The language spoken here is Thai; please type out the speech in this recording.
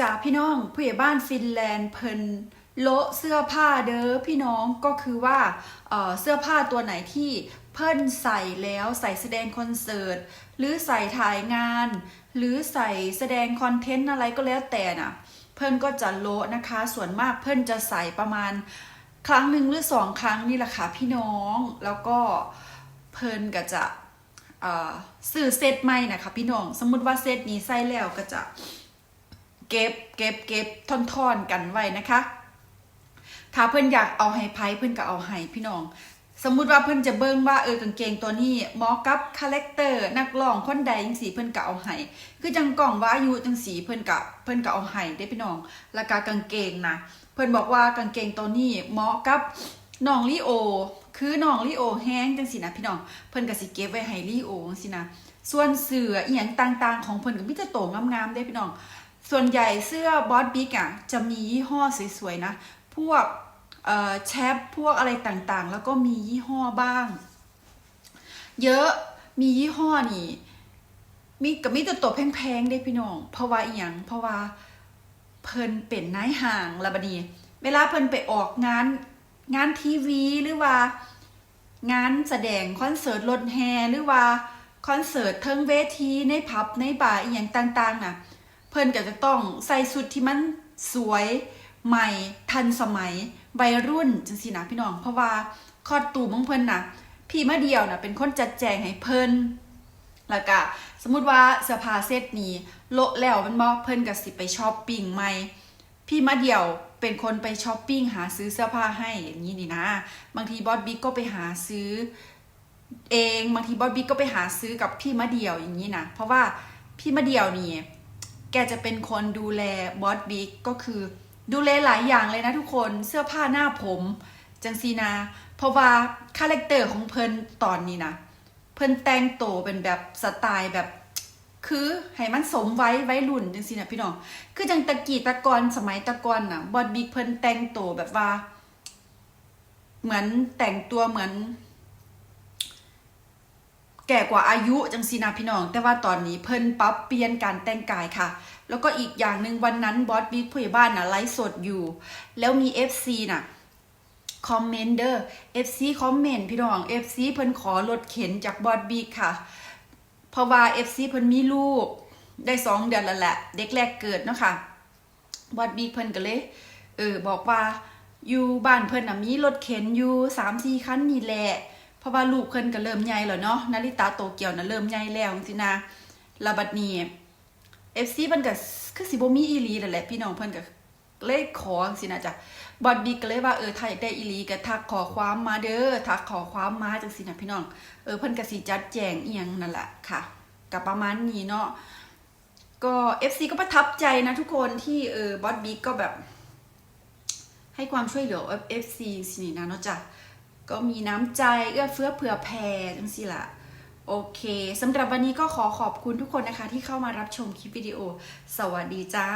จากพี่น้องผู้ใหญ่บ้านฟินแลนด์เพิ่นโละเสื้อผ้าเด้อพี่น้องก็คือว่าเเสื้อผ้าตัวไหนที่เพิ่นใส่แล้วใส่แสดงคอนเสิร์ตหรือใส่ถ่ายงาน หรือใส่แสดงคอนเทนต์อะไรก็แล้วแต่น่ะ เพิ่นก็จะโละนะคะ ส่วนมากเพิ่นจะใส่ประมาณครั้งหนึ่งหรือสองครั้งนี่แหละค่ะพี่น้องแล้วก็เพิ่นก็จะเอ่อซื้อเซตใหม่นะคะพี่น้อง สมมุติว่าเซตนี้ใส่แล้วก็จะ เก็บเก็บเก็บท่อนๆกันไว้นะคะ ถ้าเพื่อนอยากเอาให้ไพ่เพื่อนก็เอาให้พี่น้อง สมมุติว่าเพื่อนจะเบิ่งว่าเออกางเกงตัวนี้เหมาะกับคาแรคเตอร์นักร้องคนใดจังสีเพื่อนก็เอาให้คือจังกล่องว่าอายุจังสีเพื่อนก็เพื่อนก็เอาให้ได้พี่น้องแล้วก็กางเกงนะเพื่อนบอกว่ากางเกงตัวนี้เหมาะกับน้องลีโอ คือน้องลีโอแห้งจังสีนะพี่น้องเพื่อนก็สิเก็บไว้ให้ลีโอจังสีนะส่วนเสื้ออีหยังต่างๆ ของเพื่อนก็มีแต่โตงามๆได้พี่น้อง ส่วนใหญ่เสื้อบอสบิ๊กอะจะมียี่ห้อสวยๆนะ พวกเอ่อแชปพวกอะไรต่างๆ แล้วก็มียี่ห้อบ้าง เยอะมียี่ห้อนี่มีกับมีแต่ตัวแพงๆได้พี่น้อง เพราะว่าอีหยังเพราะว่าเพิ่นเป็นนายห่างละบดีเวลาเพิ่นไปออกงานงานทีวีหรือว่า งานแสดงคอนเสิร์ตรถแฮหรือว่าคอนเสิร์ตเทิงเวทีในผับในบาร์อีหยังต่างๆน่ะ เพิ่นก็จะต้องใส่ชุดที่มันสวยใหม่ทันสมัยวัยรุ่นจังซี่นะพี่น้อง เพราะว่าคอดตูมของเพิ่นนะพี่มาเดียวน่ะเป็นคนจัดแจงให้เพิ่นแล้วก็สมมุติว่าเสื้อผ้าเซตนี้โละแล้วมันบ่เพิ่นก็สิไปช้อปปิ้งใหม่พี่มาเดียวเป็นคนไปช้อปปิ้งหาซื้อเสื้อผ้าให้อย่างนี้นี่นะ บางทีบอสบิ๊กก็ไปหาซื้อ เองบางทีบอสบิ๊กก็ไปหาซื้อกับพี่มะเดี่ยวอย่างนี้นะเพราะว่าพี่มะเดี่ยวนี่ แกจะเป็นคนดูแลบอสบิ๊กก็คือ ดูแลหลายอย่างเลยนะทุกคนเสื้อผ้าหน้าผม จังซีนา เพราะว่าคาแรคเตอร์ของเพิ่นตอนนี้นะเพิ่นแต่งโตเป็นแบบสไตล์แบบ คือให้มันสมไว้ไว้รุ่นจังซีนะพี่น้องคือจังตะกี้ตะกอนสมัยตะกอนน่ะบอสบิ๊กเพิ่นแต่งโตแบบว่า เหมือนแต่งตัวเหมือน แก่กว่าอายุจังซีนาพี่น้อง แต่ว่าตอนนี้เพิ่นปรับเปลี่ยนการแต่งกายค่ะ แล้วก็อีกอย่างหนึ่งวันนั้นบอสบิ๊กผู้ใหญ่บ้านน่ะไลฟ์สดอยู่ แล้วมี FC น่ะคอมเมนเดอร์ FC คอมเมนต์พี่น้อง FC เพิ่นขอรถเข็นจากบอสบิ๊กค่ะ เพราะว่า FC เพิ่นมีลูกได้สองเดือนแล้วแหละ เด็กแรกเกิดเนาะค่ะบอสบิ๊กเพิ่นก็เลยเออบอกว่าอยู่บ้านเพิ่นน่ะมีรถเข็นอยู่สามสี่คันนี่แหละ เพราะว่าลูกเพิ่นก็เริ่มใหญ่แล้วเนาะนาริตาโตเกียวน่ะเริ่มใหญ่แล้วจังนะล้วบัดนี้ FC เพิ่นก็คือสิบ่มีอีหลีนั่นแหละพี่น้องเพิ่นก็เลยของซี่นะจ้ะบอดบิ๊กก็เลยว่าเออถ้าอยากได้อีหลีก็ทักขอความมาเด้อทักขอความมาจังซี่นะพี่น้องเออเพิ่นก็สิจัดแจงเอียงนั่นแหละค่ะก็ประมาณนี้เนาะก็ FC ก็ประทับใจนะทุกคนที่เออบอดบิ๊กก็แบบ ให้ความช่วยเหลือ FC สินี่นะเนาะจ้ะ ก็มีน้ำใจเอื้อเฟื้อเผื่อแผ่จังสิละโอเคสำหรับวันนี้ก็ขอขอบคุณทุกคนนะคะที่เข้ามารับชมคลิปวิดีโอ สวัสดีจ้า